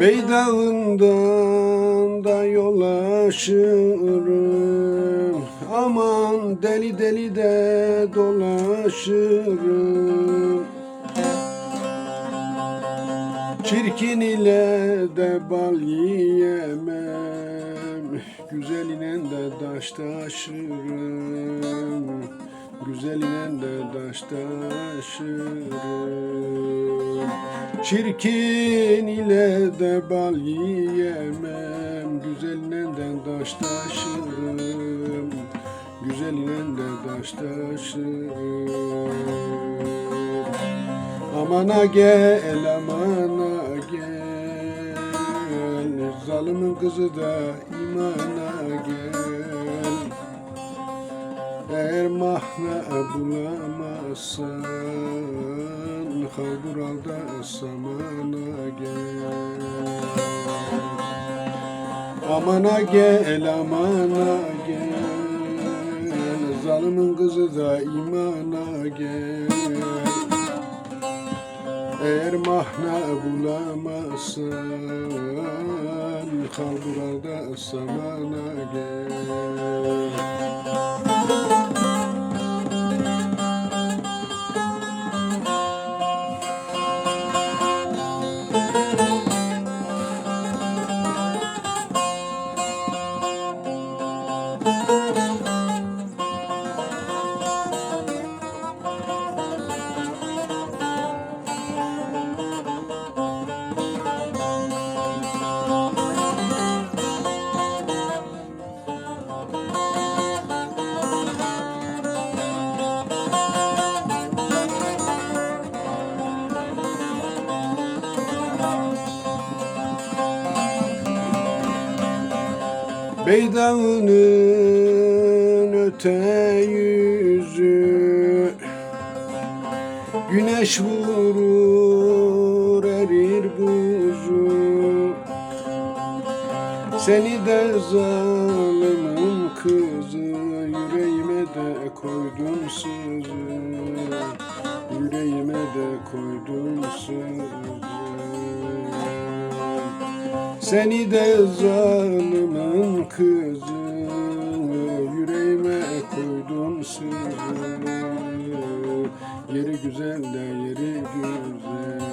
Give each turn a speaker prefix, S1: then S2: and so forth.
S1: Bey dağından da yol aşırım Aman deli deli de dolaşırım. Çirkin ile de bal yiyemem. Güzeline de taş taşırım. Güzeline de taş taşırım. Çirkin ile de bal yiyemem. Güzeline de taş taşırım Güzeline de taş taşırım Amana gel amana gel. Zalimin kızı da imana gel. Eğer mahna bulamazsan Halburalda samana gel. Amana gel amana gel Zalimin kızı da imana gel. Eğer mahna bulamazsan Kalburalda samana gel Beydağının öte yüzü. Güneş vurur erir buzu. Seni de zalimin kızı Yüreğime de koydun sızı Yüreğime de koydun sızı seni de zalimin kızı Yüreğime koydun sırrı. Yeri güzel de yeri güzel